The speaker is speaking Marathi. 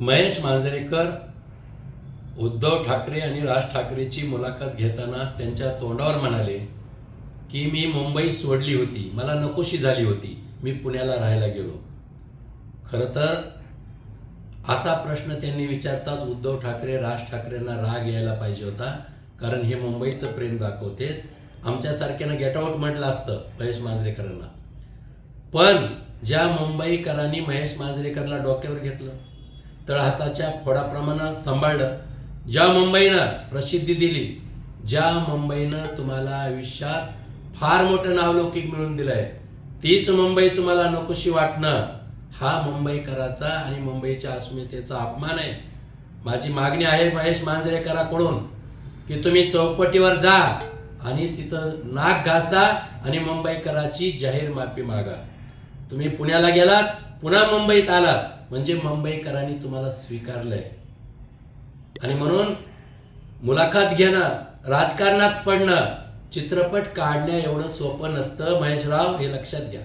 महेश मांजरेकर उद्धव ठाकरे आणि राज ठाकरेची मुलाखत घेताना त्यांच्या तोंडावर म्हणाले की मी मुंबई सोडली होती. मला नकोशी झाली होती. मी पुण्याला राहायला गेलो. खरं तर असा प्रश्न त्यांनी विचारताच उद्धव ठाकरे राज ठाकरेंना राग यायला पाहिजे होता कारण हे मुंबईचं प्रेम दाखवते. आमच्यासारख्यानं गेट आऊट म्हटलं असतं महेश मांजरेकरांना. पण ज्या मुंबईकरांनी महेश मांजरेकरला डोक्यावर घेतलं तळहाताच्या फोडाप्रमाणे सांभाळलं ज्या मुंबईनं प्रसिद्धी दिली ज्या मुंबईनं तुम्हाला आयुष्यात फार मोठं नावलौकिक मिळून दिलं आहे तीच मुंबई तुम्हाला नकोशी वाटणं. हा मुंबईकराचा आणि मुंबईच्या अस्मितेचा अपमान आहे. माझी मागणी आहे महेश मांजरेकराकडून की तुम्ही चौपटीवर जा आणि तिथं नाक घासा आणि मुंबईकराची जाहीर माफी मागा. तुम्ही पुण्याला गेलात पुन्हा मुंबईत आलात. म्हणजे मुंबईकरांनी तुम्हाला स्वीकारलंय. आणि म्हणून मुलाखत घेणं राजकारणात पडणं चित्रपट काढण्या एवढं सोपं नसतं. महेशराव हे लक्षात घ्या.